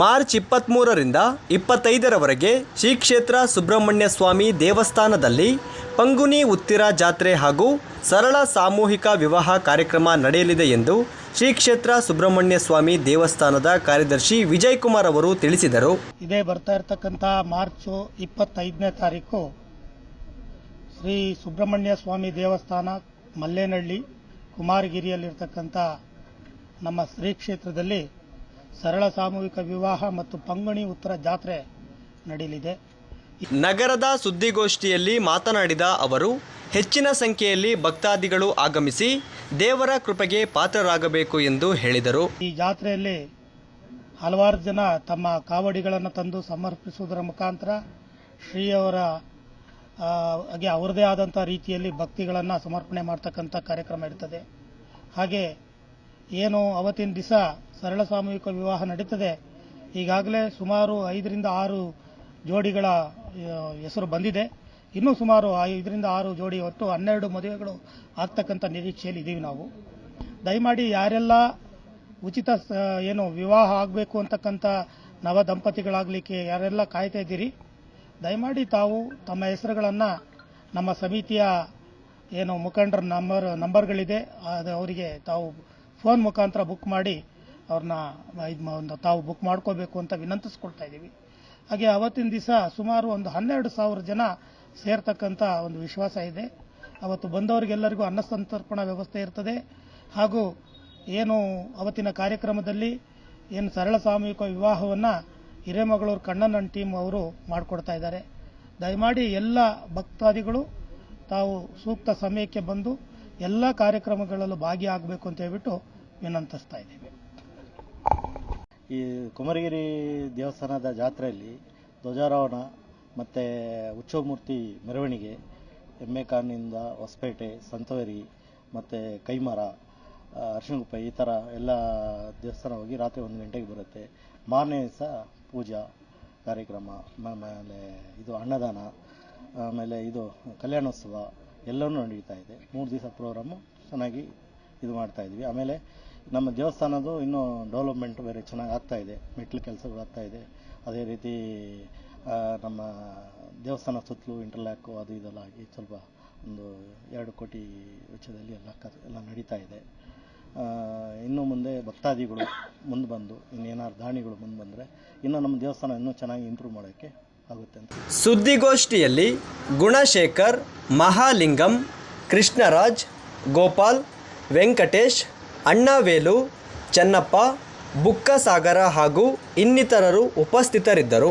March ಇಪ್ಪತ್ತ್ಮೂರರಿಂದ ಇಪ್ಪತ್ತೈದರವರೆಗೆ Shri ಕ್ಷೇತ್ರ ಸುಬ್ರಹ್ಮಣ್ಯ ಸ್ವಾಮಿ ದೇವಸ್ಥಾನದಲ್ಲಿ ಪಂಗುನಿ ಉತ್ತಿರ ಜಾತ್ರೆ ಹಾಗೂ ಸರಳ ಸಾಮೂಹಿಕ ವಿವಾಹ ಕಾರ್ಯಕ್ರಮ ನಡೆಯಲಿದೆ ಎಂದು ಶ್ರೀ ಕ್ಷೇತ್ರ ಸುಬ್ರಹ್ಮಣ್ಯ ಸ್ವಾಮಿ ದೇವಸ್ಥಾನದ ಕಾರ್ಯದರ್ಶಿ ವಿಜಯ್ ಕುಮಾರ್ ಅವರು ತಿಳಿಸಿದರು. ಇದೇ ಬರ್ತಾ ಇರತಕ್ಕಂಥ ಮಾರ್ಚ್ ಇಪ್ಪತ್ತೈದನೇ ತಾರೀಕು ಶ್ರೀ ಸುಬ್ರಹ್ಮಣ್ಯ ಸ್ವಾಮಿ ದೇವಸ್ಥಾನ ಮಲ್ಲೇನಹಳ್ಳಿ ಕುಮಾರಗಿರಿಯಲ್ಲಿರ್ತಕ್ಕಂಥ ನಮ್ಮ ಶ್ರೀ ಕ್ಷೇತ್ರದಲ್ಲಿ ಸರಳ ಸಾಮೂಹಿಕ ವಿವಾಹ ಮತ್ತು ಪಂಗಣಿ ಉತ್ತರ ಜಾತ್ರೆ ನಡೆಯಲಿದೆ. ನಗರದ ಸುದ್ದಿಗೋಷ್ಠಿಯಲ್ಲಿ ಮಾತನಾಡಿದ ಅವರು ಹೆಚ್ಚಿನ ಸಂಖ್ಯೆಯಲ್ಲಿ ಭಕ್ತಾದಿಗಳು ಆಗಮಿಸಿ ದೇವರ ಕೃಪೆಗೆ ಪಾತ್ರರಾಗಬೇಕು ಎಂದು ಹೇಳಿದರು. ಈ ಜಾತ್ರೆಯಲ್ಲಿ ಹಲವಾರು ಜನ ತಮ್ಮ ಕಾವಡಿಗಳನ್ನು ತಂದು ಸಮರ್ಪಿಸುವುದರ ಮುಖಾಂತರ ಶ್ರೀಯವರ ಅವರದೇ ಆದಂಥ ರೀತಿಯಲ್ಲಿ ಭಕ್ತಿಗಳನ್ನು ಸಮರ್ಪಣೆ ಮಾಡ್ತಕ್ಕಂಥ ಕಾರ್ಯಕ್ರಮ ಇರ್ತದೆ. ಹಾಗೆ ಏನು ಅವತ್ತಿನ ದಿವಸ ಸರಳ ಸಾಮೂಹಿಕ ವಿವಾಹ ನಡೀತದೆ. ಈಗಾಗಲೇ ಸುಮಾರು ಐದರಿಂದ ಆರು ಜೋಡಿಗಳ ಹೆಸರು ಬಂದಿದೆ. ಇನ್ನೂ ಸುಮಾರು ಐದರಿಂದ ಆರು ಜೋಡಿ ಹೊತ್ತು ಹನ್ನೆರಡು ಮದುವೆಗಳು ಆಗ್ತಕ್ಕಂಥ ನಿರೀಕ್ಷೆಯಲ್ಲಿ ಇದ್ದೀವಿ ನಾವು. ದಯಮಾಡಿ ಯಾರೆಲ್ಲ ಉಚಿತ ಏನು ವಿವಾಹ ಆಗಬೇಕು ಅಂತಕ್ಕಂಥ ನವ ದಂಪತಿಗಳಾಗಲಿಕ್ಕೆ ಯಾರೆಲ್ಲ ಕಾಯ್ತಾ ಇದ್ದೀರಿ, ದಯಮಾಡಿ ತಾವು ತಮ್ಮ ಹೆಸರುಗಳನ್ನು ನಮ್ಮ ಸಮಿತಿಯ, ಏನು ಮುಖಂಡರ ನಂಬರ್, ನಂಬರ್ಗಳಿದೆ, ಅದು ಅವರಿಗೆ ತಾವು ಫೋನ್ ಮುಖಾಂತರ ಬುಕ್ ಮಾಡಿ ಅವ್ರನ್ನ ಒಂದು ತಾವು ಬುಕ್ ಮಾಡ್ಕೋಬೇಕು ಅಂತ ವಿನಂತಿಸ್ಕೊಳ್ತಾ ಇದ್ದೀವಿ. ಹಾಗೆ ಅವತ್ತಿನ ದಿವಸ ಸುಮಾರು ಒಂದು ಹನ್ನೆರಡು ಸಾವಿರ ಜನ ಸೇರ್ತಕ್ಕಂಥ ಒಂದು ವಿಶ್ವಾಸ ಇದೆ. ಅವತ್ತು ಬಂದವರಿಗೆಲ್ಲರಿಗೂ ಅನ್ನ ಸಂತರ್ಪಣಾ ವ್ಯವಸ್ಥೆ ಇರ್ತದೆ. ಹಾಗೂ ಏನು ಅವತ್ತಿನ ಕಾರ್ಯಕ್ರಮದಲ್ಲಿ ಏನು ಸರಳ ಸಾಮೂಹಿಕ ವಿವಾಹವನ್ನು ಹಿರೇಮಗಳೂರು ಕಣ್ಣನನ್ ಟೀಮ್ ಅವರು ಮಾಡಿಕೊಡ್ತಾ ಇದ್ದಾರೆ. ದಯಮಾಡಿ ಎಲ್ಲ ಭಕ್ತಾದಿಗಳು ತಾವು ಸೂಕ್ತ ಸಮಯಕ್ಕೆ ಬಂದು ಎಲ್ಲ ಕಾರ್ಯಕ್ರಮಗಳಲ್ಲೂ ಭಾಗಿಯಾಗಬೇಕು ಅಂತ ಹೇಳ್ಬಿಟ್ಟು ವಿನಂತಿಸ್ತಾ ಇದ್ದೀವಿ. ಈ ಕುಮರಗಿರಿ ದೇವಸ್ಥಾನದ ಜಾತ್ರೆಯಲ್ಲಿ ಧ್ವಜಾರೋಹಣ ಮತ್ತು ಉತ್ಸವಮೂರ್ತಿ ಮೆರವಣಿಗೆ ಎಮ್ಮೆಕಾನಿಂದ ಹೊಸಪೇಟೆ ಸಂತವೇರಿ ಮತ್ತು ಕೈಮರ ಅರ್ಶಿಣಗುಪ್ಪ ಈ ಥರ ಎಲ್ಲ ದೇವಸ್ಥಾನ ಹೋಗಿ ರಾತ್ರಿ ಒಂದು ಗಂಟೆಗೆ ಬರುತ್ತೆ. ಮಾರನೇ ದಿವಸ ಪೂಜಾ ಕಾರ್ಯಕ್ರಮ, ಆಮೇಲೆ ಇದು ಅನ್ನದಾನ, ಆಮೇಲೆ ಇದು ಕಲ್ಯಾಣೋತ್ಸವ ಎಲ್ಲವೂ ನಡೀತಾ ಇದೆ. ಮೂರು ದಿವಸ ಪ್ರೋಗ್ರಾಮು ಚೆನ್ನಾಗಿ ಇದು ಮಾಡ್ತಾ ಇದ್ವಿ. ಆಮೇಲೆ ನಮ್ಮ ದೇವಸ್ಥಾನದ್ದು ಇನ್ನೂ ಡೆವಲಪ್ಮೆಂಟ್ ಬೇರೆ ಚೆನ್ನಾಗಿ ಆಗ್ತಾ ಇದೆ. ಮೆಟ್ಲು ಕೆಲಸಗಳು ಆಗ್ತಾ ಇದೆ. ಅದೇ ರೀತಿ ನಮ್ಮ ದೇವಸ್ಥಾನ ಸುತ್ತಲೂ ಇಂಟರ್ಲ್ಯಾಕು ಅದು ಇದೆಲ್ಲ ಆಗಿ ಸ್ವಲ್ಪ ಒಂದು ಎರಡು ಕೋಟಿ ವೆಚ್ಚದಲ್ಲಿ ಎಲ್ಲ ಕ ಎಲ್ಲ ನಡೀತಾ ಇದೆ. ಇನ್ನು ಮುಂದೆ ಭಕ್ತಾದಿಗಳು ಮುಂದೆ ಬಂದು, ಇನ್ನೇನಾದ್ರು ದಾಣಿಗಳು ಮುಂದೆ ಬಂದರೆ ಇನ್ನು ನಮ್ಮ ದೇವಸ್ಥಾನ ಇನ್ನೂ ಚೆನ್ನಾಗಿ ಇಂಪ್ರೂವ್ ಮಾಡೋಕ್ಕೆ ಆಗುತ್ತೆ ಅಂತ. ಸುದ್ದಿಗೋಷ್ಠಿಯಲ್ಲಿ ಗುಣಶೇಖರ್ ಮಹಾಲಿಂಗಂ ಕೃಷ್ಣರಾಜ್ ಗೋಪಾಲ್ ವೆಂಕಟೇಶ್ ಅಣ್ಣಾವೇಲು ಚನ್ನಪ್ಪ ಬುಕ್ಕಸಾಗರ ಹಾಗೂ ಇನ್ನಿತರರು ಉಪಸ್ಥಿತರಿದ್ದರು.